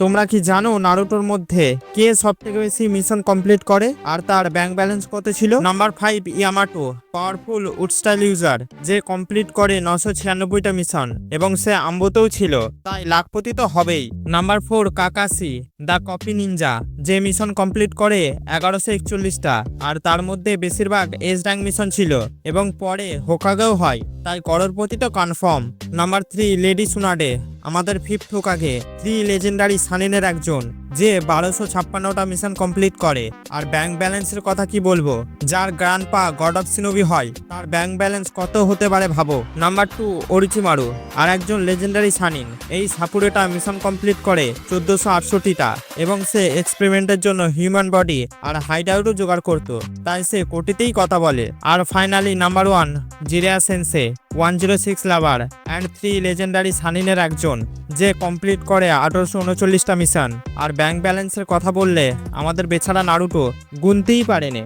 তোমরা কি জানো নারুটোর মধ্যে কে সব থেকে বেশি মিশন কমপ্লিট করে? আর তার ব্যাংক ব্যালেন্স কত ছিল? Number five, Yamato, powerful wood style user, যে কমপ্লিট করে নশো ছিয়ানব্বইটা মিশন, এবং সে আম্বতেও ছিল, তাই লাখপতি তো হবেই। Number four, Kakashi, the copy ninja, যে মিশন কমপ্লিট করে এগারোশো একচল্লিশটা, আর তার মধ্যে বেশিরভাগ এস র্যাঙ্ক মিশন ছিল, এবং পরে হোকাগেও হয়, তাই করোরপতি তো confirm. Number three, lady Tsunade আমাদের ফিফথ কাগে থ্রি লেজেন্ডারি সানেনের একজন। যে বারোশো ছাপ্পান্নটা মিশন কমপ্লিট করে। আর ব্যাংক ব্যালেন্সের কথা কি বলব? যার গ্র্যান্ড পা গড অফ সিনোবি হয়, তার ব্যাংক ব্যালেন্স কত হতে পারে ভাবো? Number two, অরিচিমারু। আর একজন লেজেন্ডারি সানিন, এই সাপুরেটা মিশন কমপ্লিট করে চোদ্দশো আটষট্টিটা। এবং সে এক্সপেরিমেন্টের জন্য হিউম্যান বডি আর হাইডাউটও জোগাড় করতো, তাই সে কোটিতেই কথা বলে। আর finally number one, Jiraiya sensei, one zero six lover and three legendary সানিনের একজন, যে কমপ্লিট করে আঠারোশো উনচল্লিশটা মিশন। আর ব্যাংক ব্যালেন্সের কথা বললে আমাদের বেছাড়া নারুটো গুনতেই পারেনি।